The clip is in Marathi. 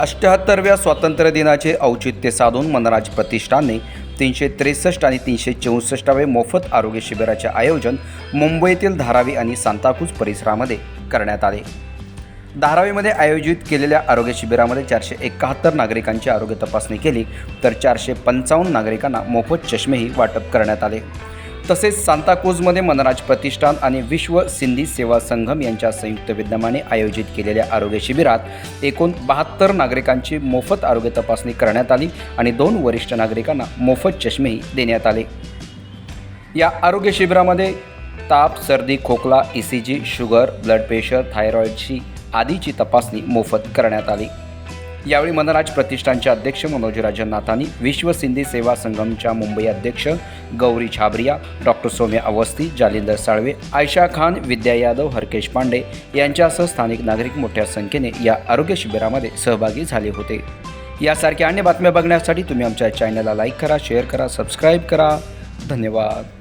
अष्ट्याहत्तरव्या स्वातंत्र्य दिनाचे औचित्य साधून मनराज प्रतिष्ठानने तीनशे त्रेसष्ट आणि तीनशे चौसष्टावे मोफत आरोग्य शिबिराचे आयोजन मुंबईतील धारावी आणि सांताक्रूज परिसरामध्ये करण्यात आले. धारावीमध्ये आयोजित केलेल्या आरोग्य शिबिरामध्ये चारशे एकाहत्तर नागरिकांची आरोग्य तपासणी केली तर चारशे पंचावन्न नागरिकांना मोफत चष्मेही वाटप करण्यात आले. तसेच सांताक्रूजमध्ये मनराज प्रतिष्ठान आणि विश्व सिंधी सेवा संघम यांच्या संयुक्त विद्यमाने आयोजित केलेल्या आरोग्य शिबिरात एकूण बहात्तर नागरिकांची मोफत आरोग्य तपासणी करण्यात आली आणि दोन वरिष्ठ नागरिकांना मोफत चष्मेही देण्यात आले. या आरोग्य शिबिरामध्ये ताप सर्दी खोकला E C G sugar blood pressure थायरॉईडची आदीची तपासणी मोफत करण्यात आली. यावेळी मनराज प्रतिष्ठानचे अध्यक्ष मनोज नाथानी विश्व सिंधी सेवा संगमच्या मुंबई अध्यक्ष गौरी छाबरिया डॉक्टर सौम्या अवस्थी जालिंदर साळवे आयशा खान विद्या यादव हरकेश पांडे यांच्यासह स्थानिक नागरिक मोठ्या संख्येने या आरोग्य शिबिरामध्ये सहभागी झाले होते. यासारख्या अन्य बातम्या बघण्यासाठी तुम्ही आमच्या चॅनलला लाईक करा शेअर करा सबस्क्राईब करा. धन्यवाद.